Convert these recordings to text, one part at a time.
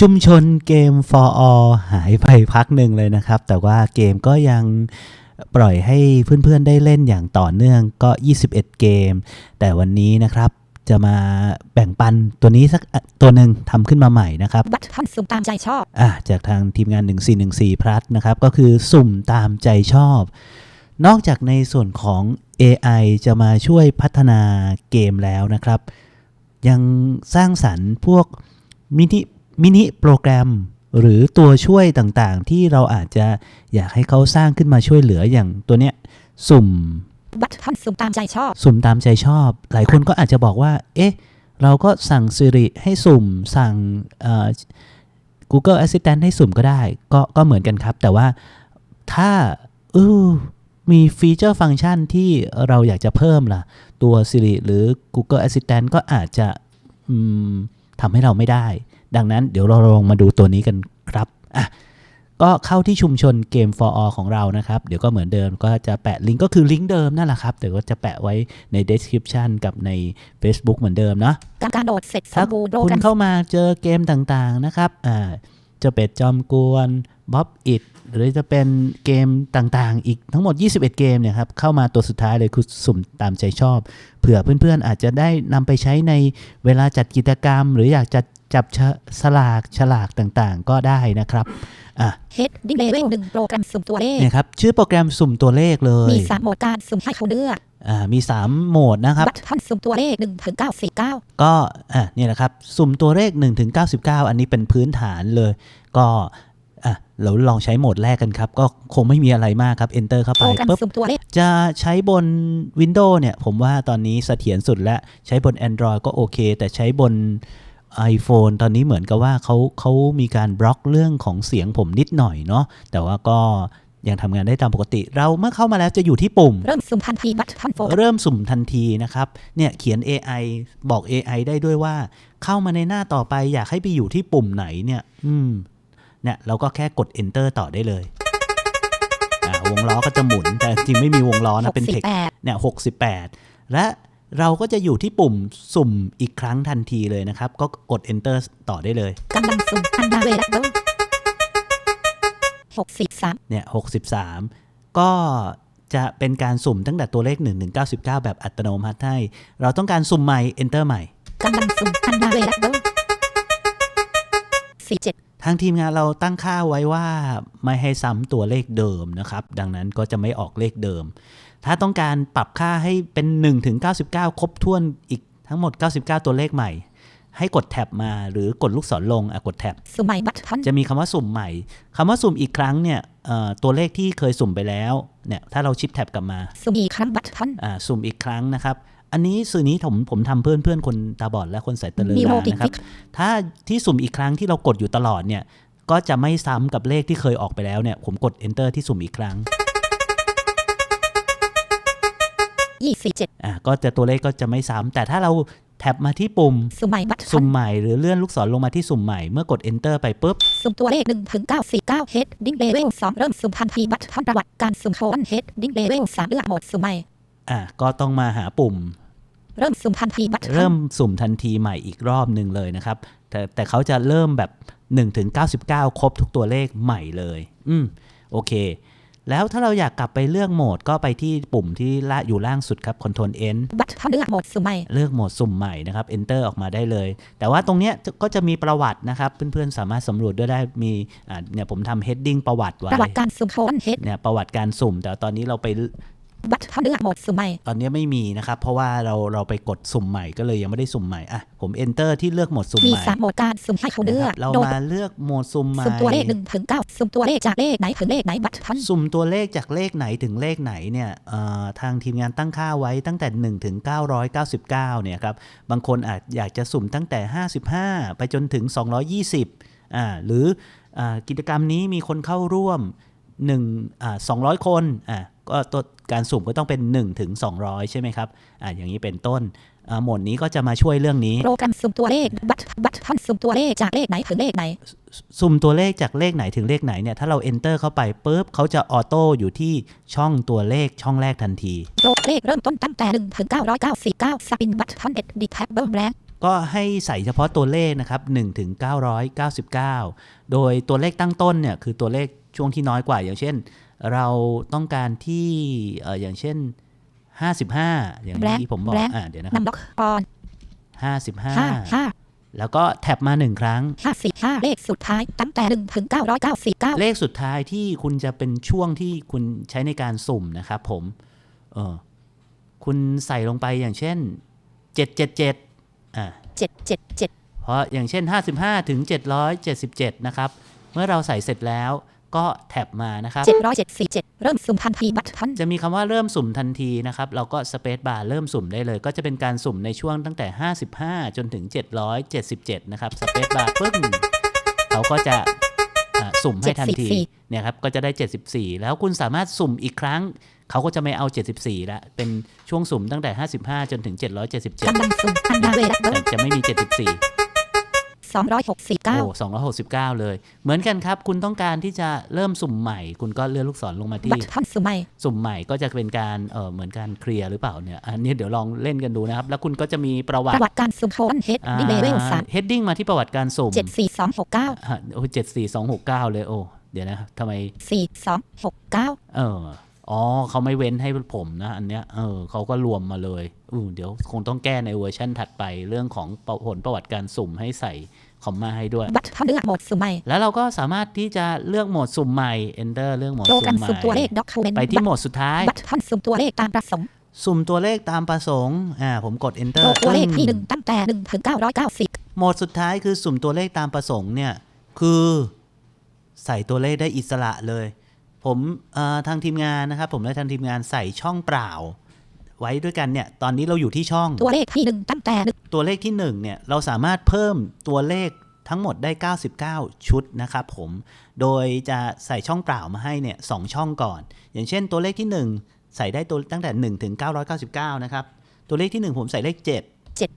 ชุมชนเกม for all หายไปพักหนึ่งเลยนะครับ แต่ว่าเกมก็ยังปล่อยให้เพื่อนๆได้เล่นอย่างต่อเนื่องก็ 21 เกม แต่วันนี้นะครับจะมาแบ่งปันตัวนี้สักอะตัวหนึ่งทำขึ้นมาใหม่นะครับ บัตรท่านสุ่มตามใจชอบอะจากทางทีมงาน 1414 plus นะครับ ก็คือสุ่มตามใจชอบ นอกจากในส่วนของ AI จะมาช่วยพัฒนาเกมแล้วนะครับ ยังสร้างสรรค์พวกมินิ มินิโปรแกรม หรือตัวช่วยต่างๆ ที่เราอาจจะอยากให้เขาสร้างขึ้นมาช่วยเหลืออย่างตัวเนี้ยสุ่มบัตรท่านสุ่มตามใจชอบ สุ่มตามใจชอบ หลายคนก็อาจจะบอกว่า เอ๊ะ เราก็สั่ง Siri ให้สุ่ม สั่งเอ่อ Google Assistant ให้สุ่มก็ได้ ก็ก็เหมือนกันครับ แต่ว่าถ้าเออมีฟีเจอร์ฟังก์ชันที่เราอยากจะเพิ่มล่ะ ตัว Siri หรือ Google Assistant ก็อาจจะอืมทำให้เราไม่ได้ ดังนั้นเดี๋ยวเราลองมาดูตัวนี้กันครับอะก็เข้าที่ชุมชนเกม for all ของเรานะครับ เดี๋ยวก็เหมือนเดิมก็จะแปะลิงก์ก็คือลิงก์เดิมนั่นแหละครับ แต่ก็จะแปะไว้ใน description กับใน Facebook เหมือนเดิมเนาะการการโดดเสร็จสถ้ามบูรณ์โปรคุแกรณมเข้ามาเจอเกมต่างๆนะครับอ่าจะเป็ดจอมกวนบ๊อบอิด หรือจะเป็นเกมต่างๆ อีกทั้งหมด 21 เกมเนี่ยครับเข้ามาตัวสุดท้ายเลยคือสุ่มตามใจชอบ เผื่อเพื่อนๆ อาจจะได้นำไปใช้ในเวลาจัดกิจกรรม หรืออยากจะจับฉสลากฉลากต่างๆ ก็ได้นะครับอะเฮดดิ้งเลเวลหนึ่งโปรแกรมสุ่มตัวเลขเนี่ยครับชื่อโปรแกรมสุ่มตัวเลขเลย มีสามโหมดการสุ่มให้เขาเลือกอ่ามี 3 โหมดนะครับบัตรท่านสุ่มตัวเลขหนึ่งถึงเก้าสี่เก้าก็อะเนี่ยแหละครับ สุ่มตัวเลข1ถึง99 อันนี้เป็นพื้นฐานเลย ก็ อะเราลองใช้โหมดแรกกันครับ ก็คงไม่มีอะไรมากครับ enter เข้าโปไปรแกรมปุ๊บสุ่มตัวเลขจะใช้บน Windows เนี่ย ผมว่าตอนนี้เสถียรสุดแล้วใช้บน Android ก็โอเค แต่ใช้บน iPhone ตอนนี้เหมือนกับว่าเขาเขามีการบล็อกเรื่องของเสียงผมนิดหน่อยเนาะแต่ว่าก็ยังทำงานได้ตามปกติ เราเมื่อเข้ามาแล้วจะอยู่ที่ปุ่ม เริ่มสุ่มทันทีบัตรท่านโฟกัสเริ่มสุ่มทันทีนะครับ เนี่ยเขียน AI บอก AI ได้ด้วยว่า เข้ามาในหน้าต่อไปอยากให้ไปอยู่ที่ปุ่มไหนเนี่ย อืม เนี่ยเราก็แค่กด enter ต่อได้เลยอ่าวงล้อก็จะหมุน แต่จริงไม่มีวงล้อหนะกเป็นสิบเทคแปดเนี่ย68และเราก็จะอยู่ที่ปุ่มสุ่มอีกครั้งทันทีเลยนะครับ ก็กด enter ต่อได้เลยกำลังสุ่มอันดาเวลเบิลหกสิบสามเนี่ย63ก็จะเป็นการสุ่มตั้งแต่ตัวเลข1ถึง99 แบบอัตโนมัติให้ เราต้องการสุ่มใหม่ enter ใหม่กำลังสุ่มอันดาเวลเบิลสี่เจ็ด ทางทีมงานเราตั้งค่าไว้ว่าไม่ให้ซ้ำตัวเลขเดิมนะครับ ดังนั้นก็จะไม่ออกเลขเดิม ถ้าต้องการปรับค่าให้เป็น1ถึง99 ครบถ้วนอีกทั้งหมด 99 ตัวเลขใหม่ ให้กดแท็บมาหรือกดลูกศรลงอะกดแท็บสุ่มใหม่บัตรท่านจะมีคำว่าสุ่มใหม่คำว่าสุ่มอีกครั้งเนี่ยเอ่อตัวเลขที่เคยสุ่มไปแล้วเนี่ยถ้าเราชิปแท็บกลับมา สุ่มอีกครั้งบัตรท่านอ่าสุ่มอีกครั้งนะครับ อันนี้สื่อนี้ผมผมทำเพื่อนเพื่อนคนตาบอดและคนสายตาเลือมีโลดกินะครับ ถ้าที่สุ่มอีกครั้งที่เรากดอยู่ตลอดเนี่ย ก็จะไม่ซ้ำกับเลขที่เคยออกไปแล้วเนี่ย ผมกด enter ที่สุ่มอีกครั้งยี่สี่เจ็ดอะก็จะตัวเลขก็จะไม่ซ้ำแต่ถ้าเราแท็บมาที่ปุ่มสุ่มใหม่บัตรท่าสุ่นมใหม่หรือเลื่อนลูกศรลงมาที่สุ่มใหม่ เมื่อกด enter ไปปุ๊บ สุ่มตัวเลข1ถึง949 Head ดิ้งเลเวล2เริ่มสุ่มทันทีบัตรท่านประวัติการสุ่มโคน Head ดิ้งเลเวล3เลือกโหมดสุ่มใหม่ อะก็ต้องมาหาปุ่ม เริ่มสุ่มทันทีบัตรท่านเริ่มสุ่มทันทีใหม่อีกรอบหนึ่งเลยนะครับ แต่แต่เขาจะเริ่มแบบ1ถึง99 ครบทุกตัวเลขใหม่เลย อืมโอเค แล้วถ้าเราอยากกลับไปเลือกโหมดก็ไปที่ปุ่มที่ละอยู่ล่างสุดครับ Ctrl N บัตรท่านเลือกโหมดสุ่มใหม่ เลือกโหมดสุ่มใหม่นะครับ Enter ออกมาได้เลย แต่ว่าตรงเนี้ยก็จะมีประวัตินะครับ เพื่อนๆ สามารถสำรวจด้วยได้มีอ่าเนี่ยผมทำ heading ประวัติไว้ประวัติการสุ่มโคน Head เนี่ยประวัติการสุ่ม แต่ตอนนี้เราไป บัตรท่านเลือกโหมดสุ่มใหม่ ตอนนี้ไม่มีนะครับ เพราะว่าเราเราไปกดสุ่มใหม่ก็เลยยังไม่ได้สุ่มใหม่ อะ ผม Enter ที่เลือกโหมดสุ่มมีใหม่3โหมดการสุ่มให้เขาเลืนะอคกรับเราโดยมาเลือกโหมดสุ่มใหม่ สุ่มตัวเลข1ถึง9สุ่มตัวเลขจากเลขไหนถึงเลขไหนบัตรท่านสุ่มตัวเลขจากเลขไหนถึงเลขไหนเนี่ยเอ่อทางทีมงานตั้งค่าไว้ตั้งแต่1ถึง999เนี่ยครับ บางคนอาจอยากจะสุ่มตั้งแต่ 55 ไปจนถึง 220อ่าหรืออากิจกรรมนี้มีคนเข้าร่วม1อ่า200 คนอ่า ก็ตัวการสุ่มก็ต้องเป็น1ถึง200ใช่ไหมครับอ่าอย่างนี้เป็นต้นอ่าโหมดนี้ก็จะมาช่วยเรื่องนี้โปรแกรมสุ่มตัวเลขบัตรบัตรท่านสุ่มตัวเลขจากเลขไหนถึงเลขไหน สุ่มตัวเลขจากเลขไหนถึงเลขไหนเนี่ยถ้าเรา enter เข้าไปปุ๊บเขาจะออโต้อยู่ที่ช่องตัวเลขช่องแรกทันทีโปรเลขเริ่มต้นตั้งแต่1ถึง999สปินบัตรท่านเอ็ดดิแท็บเบิลแบงก็ให้ใส่เฉพาะตัวเลขนะครับ1ถึง999 โดยตัวเลขตั้งต้นเนี่ยคือตัวเลขช่วงที่น้อยกว่าอย่างเช่น เราต้องการที่เอ่ออย่างเช่น 55 อย่างแบล็คที่ผมบอกแบล็คอ่าเดี๋ยวนะคนัรัมบ็อกออนห้าบห้า55แล้วก็แท็บมาหนึ่งครั้งห้าสี่ห้าเลขสุดท้ายตั้งแต่หนึ่งถึงเก้าร้อยเก้าสิบเก้าเลขสุดท้ายที่คุณจะเป็นช่วงที่คุณใช้ในการสุ่มนะครับผม เออ คุณใส่ลงไปอย่างเช่น 777 อ่าเจ็ดเจ็ดเจ็ดเพราะอย่างเช่น 55 ถึง 777 นะครับ เมื่อเราใส่เสร็จแล้ว ก็แท็บมานะครับเจ็ดร้อยเจ็ดสี่เจ็ดเริ่มสุ่มทันทีบัตรทันจะมีคำว่าเริ่มสุ่มทันทีนะครับ เราก็สเปซบาร์เริ่มสุ่มได้เลย ก็จะเป็นการสุ่มในช่วงตั้งแต่ 55 จนถึง 777 นะครับสเปซบาร์ปึ้งเขาก็จะอ่าสุ่มให้ทันทีเนี่ยครับก็จะได้ 74 แล้วคุณสามารถสุ่มอีกครั้ง เขาก็จะไม่เอา 74แล้วเป็นช่วงสุ่มตั้งแต่ 55 จนถึง 777กำลังสุ่มอันนาเวดับเบิแต่ลจะไม่มี 74 สองร้อยหกสิบเก้าโอ้269 เลย เหมือนกันครับ คุณต้องการที่จะเริ่มสุ่มใหม่ คุณก็เลื่อนลูกศรลงมาบัที่ตรทันสุ่มใหม่ สุ่มใหม่ก็จะเป็นการเออเหมือนการเคลียร์หรือเปล่าเนี่ย อันนี้เดี๋ยวลองเล่นกันดูนะครับ แล้วคุณก็จะมีประวัปติระวัติการสุ่มโคนเฮดดิเลเวลสามเฮดดิ้งมาที่ประวัติการสุ่มเจ็ดสี่สองหกเก้าอะโอ้เจ็ดสี่สองหกเก้าเลยโอ้เดี๋ยวนะทำไมสี่สองหกเก้าเออ อ๋อเขาไม่เว้นให้ผมนะอันเนี้ยเออเขาก็รวมมาเลยอือเดี๋ยวคงต้องแก้ในเวอร์ชันถัดไปเรื่องของผลประวัติการสุ่มให้ใส่คอมมาให้ด้วยบัตรทันเลือกโหมดสุ่มใหม่ แล้วเราก็สามารถที่จะเลือกโหมดสุ่มใหม่ enter เลือกโหมดโปรสุ่แกรมมใหสุ่มตัวเลม่ขด็อกคูเมนต์ไปที่โหมดสุดท้ายบัตรทันสุ่มตัวเลขตามประสงค์สุ่มตัวเลขตามประสงค์ อ่า ผมกด enter โปรตัวเลขที่หตึ้นึ่งตั้งแต่หนึ่งถึงเก้าร้อยเก้าสิบโหมดสุดท้ายคือสุ่มตัวเลขตามประสงค์เนี่ย คือใส่ตัวเลขได้อิสระเลย ผมเอ่อทางทีมงานนะครับ ผมและทางทีมงานใส่ช่องเปล่า ไว้ด้วยกันเนี่ย ตอนนี้เราอยู่ที่ช่องตัวเลขที่หนึ่งตั้งแต่หนึ่งตัวเลขที่1เนี่ยเราสามารถเพิ่มตัวเลขทั้งหมดได้ 99 ชุดนะครับผม โดยจะใส่ช่องเปล่ามาให้เนี่ยสองช่องก่อน อย่างเช่นตัวเลขที่ 1 ใส่ได้ตัวตั้งแต่1ถึง999 นะครับ ตัวเลขที่ 1 ผมใส่เลข7เจ็ด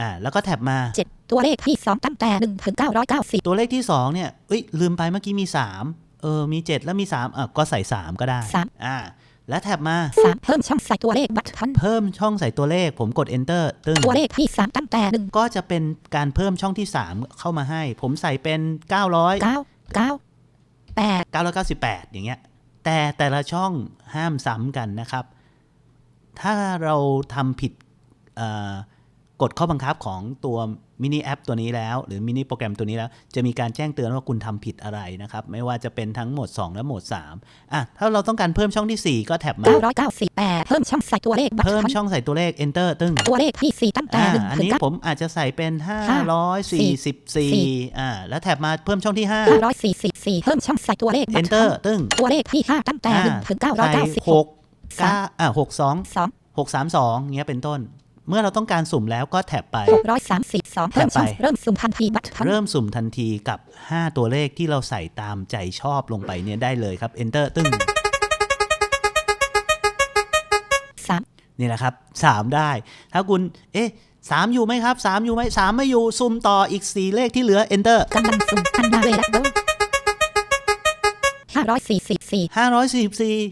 อ่าแล้วก็แท็บมาเจ็ดตัวเลขที่สองตั้งแต่หนึ่งถึงเก้าร้อยเก้าสิบตัวเลขที่2เนี่ยเอ้ยลืมไปเมื่อกี้มี 3 เออมี 7 แล้วมี 3อะก็ใส่ 3 ก็ได้สามอ่าแล้วแท็บมาสามเพิ่มช่องใส่ตัวเลขบัตรทันเพิ่มช่องใส่ตัวเลขผมกด enter ตึ้งตัวเลขที่สามตั้งแต่หนึ่งก็จะเป็นการเพิ่มช่องที่ 3 เข้ามาให้ ผมใส่เป็น 900เก้าเก้าแปด998 อย่างเงี้ย แต่แต่ละช่องห้ามซ้ำกันนะครับ ถ้าเราทำผิดเอ่อ กฎข้อบังคับของตัวมินิแอปตัวนี้แล้ว หรือมินิโปรแกรมตัวนี้แล้ว จะมีการแจ้งเตือนว่าคุณทำผิดอะไรนะครับ ไม่ว่าจะเป็นทั้งโหมด 2 และโหมด 3 อะ ถ้าเราต้องการเพิ่มช่องที่ 4 ก็แท็บมาเก้าร้อยเก้าสิบแปดเพิ่มช่องใส่ตัวเลขบัตรเพิ่มทันช่องใส่ตัวเลข enter ตึ้งตัวเลขที่สี่ตั้งแต่อ่าหนึ่งอันถึงนี้เก้าผมอาจจะใส่เป็นสี่544อ่าแล้วแท็บมาเพิ่มช่องที่ห้าร้อยสี่สิบสี่เพิ่มช่องใส่ตัวเลข5บัตรทั enter นตึ้งตัวเลขที่ห้าตั้งแต่หนึ่งถึงเก้าร้อยเก้าสิบหกเก้าอ่าหกสองสองหกสามสองเงี้ยเป็นต้น เมื่อเราต้องการสุ่มแล้วก็แท็บไปหกร้อยสามสิบสองเพิ่มช่องแถบไปเริ่มสุ่มทันทีบัตรทันเริ่มสุ่มทันทีกับ 5 ตัวเลขที่เราใส่ตามใจชอบลงไปเนี่ยได้เลยครับ enter ตึ้งสามนี่แหละครับ 3 ได้ ถ้าคุณ เอ๊ะสามอยู่ไหมครับ 3 อยู่ไหมสามไม่อยู่ สุ่มต่ออีก 4 เลขที่เหลือ enter กำลังสุ่มอันนาเวดับเบิลห้า ร้อยสี่สิบสี่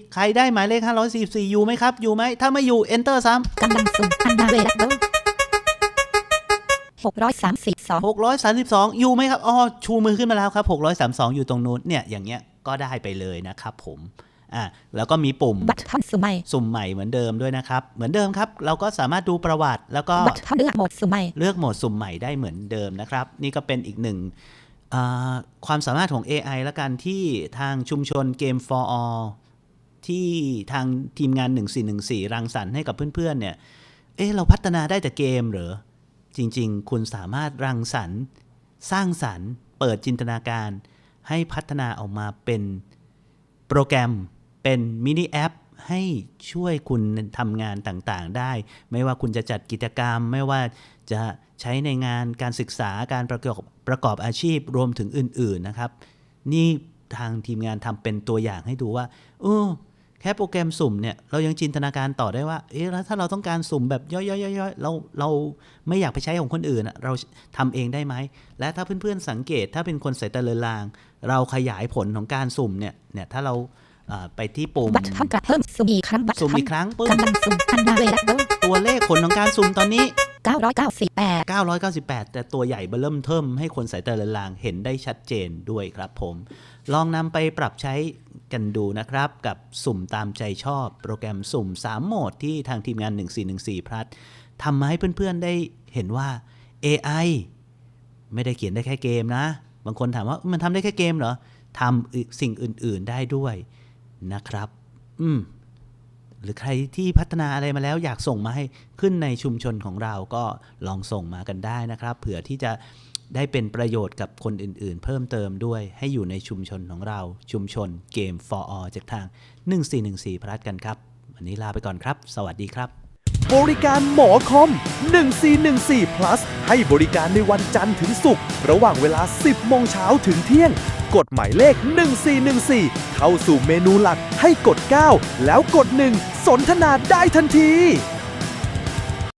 544 ใครได้หมายเลข 544 อยู่ไหมครับ อยู่ไหม ถ้าไม่อยู่ enter ซ้กำลังสุ่มอันนาเวดับเบิลหกร้อยสามสิบสองำ632 อยู่ไหมครับ อ๋อ ชูมือขึ้นมาแล้วครับ 632 อยู่ตรงนู้น เนี่ย อย่างเงี้ย ก็ได้ไปเลยนะครับผม อะแล้วก็มีปุ่ม บัตรทันสุ่มใหม่ สุ่มใหม่เหมือนเดิมด้วยนะครับ เหมือนเดิมครับ เราก็สามารถดูประวัติ แล้วก็บัตรทันเลือกโหมดสุ่มใหม่ เลือกโหมดสุ่มใหม่ได้เหมือนเดิมนะครับ นี่ก็เป็นอีกหนึ่งอ่า ความสามารถของ AI และกันที่ทางชุมชน Game for All ที่ทางทีมงาน 1414 รังสรรค์ให้กับเพื่อนๆ เนี่ย เอ๊ะ เราพัฒนาได้แต่เกมเหรอ จริงๆ คุณสามารถรังสรรค์ สร้างสรรค์ เปิดจินตนาการ ให้พัฒนาออกมาเป็นโปรแกรม เป็นมินิแอปให้ช่วยคุณทำงานต่างๆ ได้ ไม่ว่าคุณจะจัดกิจกรรม ไม่ว่าจะ ใช้ในงานการศึกษาการประกอบประกอบอาชีพรวมถึงอื่น ๆนะครับ นี่ทางทีมงานทำเป็นตัวอย่างให้ดูว่าเออแค่โปรแกรมสุ่มเนี่ยเรายังจินตนาการต่อได้ว่าเอ๊ะแล้วถ้าเราต้องการสุ่มแบบย่อยๆๆๆเราเราไม่อยากไปใช้ของคนอื่นอะเราทำเองได้ไหมและถ้าเพื่อนๆสังเกตถ้าเป็นคนสายตาเลือนลาง เราขยายผลของการสุ่มเนี่ยเนี่ยถ้าเราอ่าไปที่ปุ่มบัตรทันกระเพิ่มสุ่มอีกครั้งบัตรสุ่มทันอีกครั้งปึ้งกำลังสุ่มอันนาเวดับเบิลตัวเลขผลของการสุ่มตอนนี้ 998 998 แต่ตัวใหญ่เบิ่มเทิมให้คนสายตาเลือนลางเห็นได้ชัดเจนด้วยครับผม ลองนำไปปรับใช้กันดูนะครับ กับสุ่มตามใจชอบ โปรแกรมสุ่ม 3 โหมดที่ทางทีมงาน 1414 พลัดทำมาให้เพื่อนๆได้เห็นว่า AI ไม่ได้เขียนได้แค่เกมนะ บางคนถามว่ามันทำได้แค่เกมเหรอทำสิ่งอื่นๆได้ด้วยนะครับ อืม หรือใครที่พัฒนาอะไรมาแล้วอยากส่งมาให้ขึ้นในชุมชนของเราก็ลองส่งมากันได้นะครับ เผื่อที่จะได้เป็นประโยชน์กับคนอื่นๆ เพิ่มเติมด้วยให้อยู่ในชุมชนของเราชุมชนเกม for all จากทาง 1414พลัดกันครับ วันนี้ลาไปก่อนครับ สวัสดีครับ บริการหมอคอม 1414 plus ให้บริการในวันจันทร์ถึงศุกร์ระหว่างเวลา 10 โมงเช้าถึงเที่ยง กดหมายเลข 1414 เข้าสู่เมนูหลักให้กด 9 แล้วกด 1 สนทนาได้ทันที